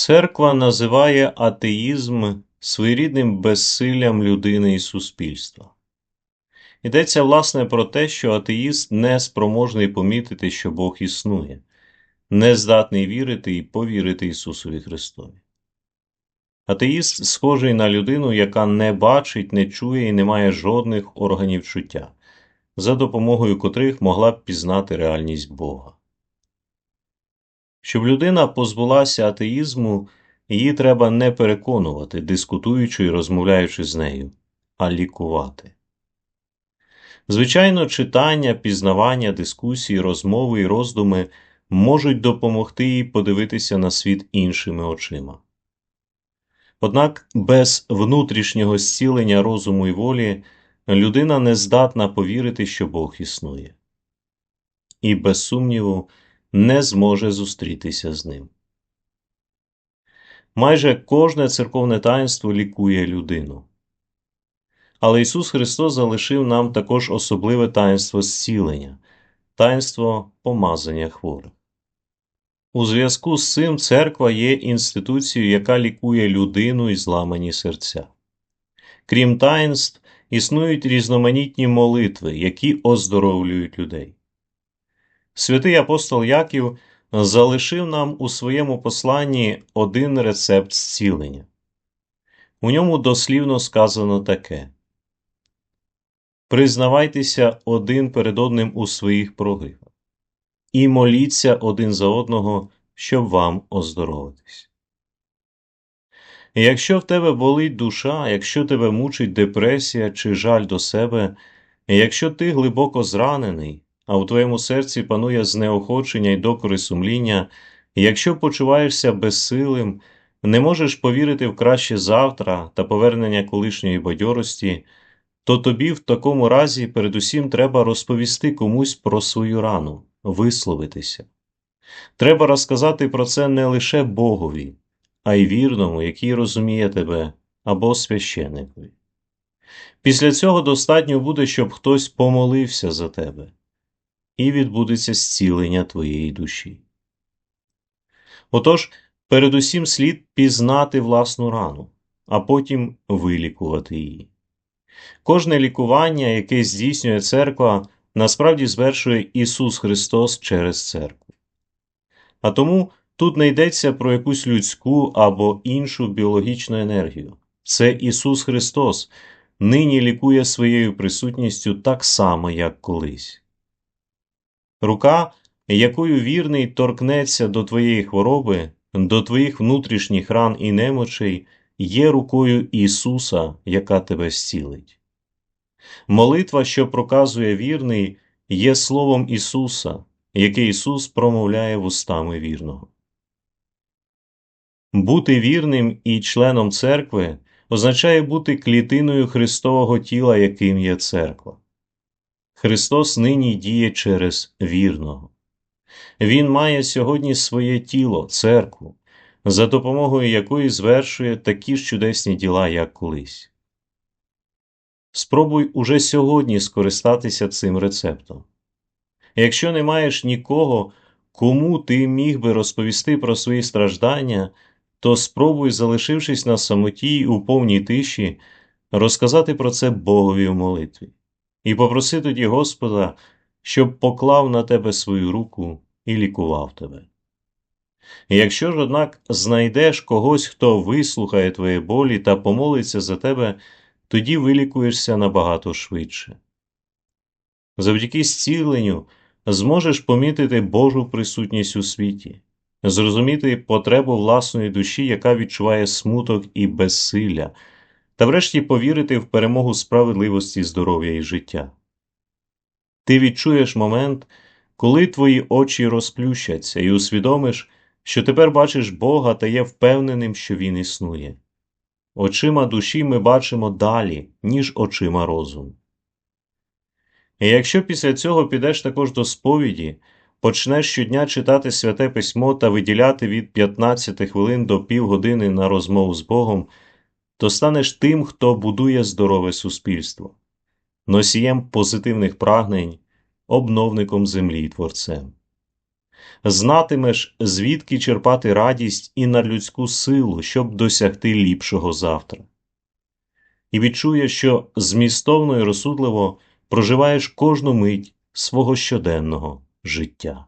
Церква називає атеїзм своєрідним безсиллям людини і суспільства. Йдеться, власне, про те, що атеїст не спроможний помітити, що Бог існує, не здатний вірити і повірити Ісусові Христові. Атеїст схожий на людину, яка не бачить, не чує і не має жодних органів чуття, за допомогою котрих могла б пізнати реальність Бога. Щоб людина позбулася атеїзму, її треба не переконувати, дискутуючи і розмовляючи з нею, а лікувати. Звичайно, читання, пізнавання, дискусії, розмови і роздуми можуть допомогти їй подивитися на світ іншими очима. Однак без внутрішнього зцілення розуму і волі людина не здатна повірити, що Бог існує, і, без сумніву, не зможе зустрітися з ним. Майже кожне церковне таїнство лікує людину. Але Ісус Христос залишив нам також особливе таїнство зцілення, таїнство помазання хворих. У зв'язку з цим церква є інституцією, яка лікує людину і зламані серця. Крім таїнств, існують різноманітні молитви, які оздоровлюють людей. Святий апостол Яків залишив нам у своєму посланні один рецепт зцілення. У ньому дослівно сказано таке Признавайтеся один перед одним у своїх прогріхах і моліться один за одного, щоб вам оздоровитись. Якщо в тебе болить душа, якщо тебе мучить депресія чи жаль до себе, якщо ти глибоко зранений, а у твоєму серці панує знеохочення й докори сумління, якщо почуваєшся безсилим, не можеш повірити в краще завтра та повернення колишньої бадьорості, то тобі в такому разі передусім треба розповісти комусь про свою рану, висловитися. Треба розказати про це не лише Богові, а й вірному, який розуміє тебе, або священникові. Після цього достатньо буде, щоб хтось помолився за тебе, і відбудеться зцілення твоєї душі. Отож, передусім слід пізнати власну рану, а потім вилікувати її. Кожне лікування, яке здійснює церква, насправді звершує Ісус Христос через церкву. А тому тут не йдеться про якусь людську або іншу біологічну енергію. Це Ісус Христос нині лікує своєю присутністю так само, як колись. Рука, якою вірний торкнеться до твоєї хвороби, до твоїх внутрішніх ран і немочей, є рукою Ісуса, яка тебе зцілить. Молитва, що проказує вірний, є словом Ісуса, яке Ісус промовляє вустами вірного. Бути вірним і членом церкви означає бути клітиною Христового тіла, яким є церква. Христос нині діє через вірного. Він має сьогодні своє тіло, церкву, за допомогою якої звершує такі ж чудесні діла, як колись. Спробуй уже сьогодні скористатися цим рецептом. Якщо не маєш нікого, кому ти міг би розповісти про свої страждання, то спробуй, залишившись на самоті у повній тиші, розказати про це Богові в молитві і попроси тоді Господа, щоб поклав на тебе свою руку і лікував тебе. Якщо ж, однак, знайдеш когось, хто вислухає твої болі та помолиться за тебе, тоді вилікуєшся набагато швидше. Завдяки зціленню зможеш помітити Божу присутність у світі, зрозуміти потребу власної душі, яка відчуває смуток і безсилля, та врешті повірити в перемогу справедливості, здоров'я і життя. Ти відчуєш момент, коли твої очі розплющаться і усвідомиш, що тепер бачиш Бога та є впевненим, що Він існує. Очима душі ми бачимо далі, ніж очима розуму. І якщо після цього підеш також до сповіді, почнеш щодня читати святе письмо та виділяти від 15 хвилин до півгодини на розмову з Богом, то станеш тим, хто будує здорове суспільство, носієм позитивних прагнень, обновником землі творцем. знатимеш, звідки черпати радість і надлюдську силу, щоб досягти ліпшого завтра. І відчуєш, що змістовно і розсудливо проживаєш кожну мить свого щоденного життя.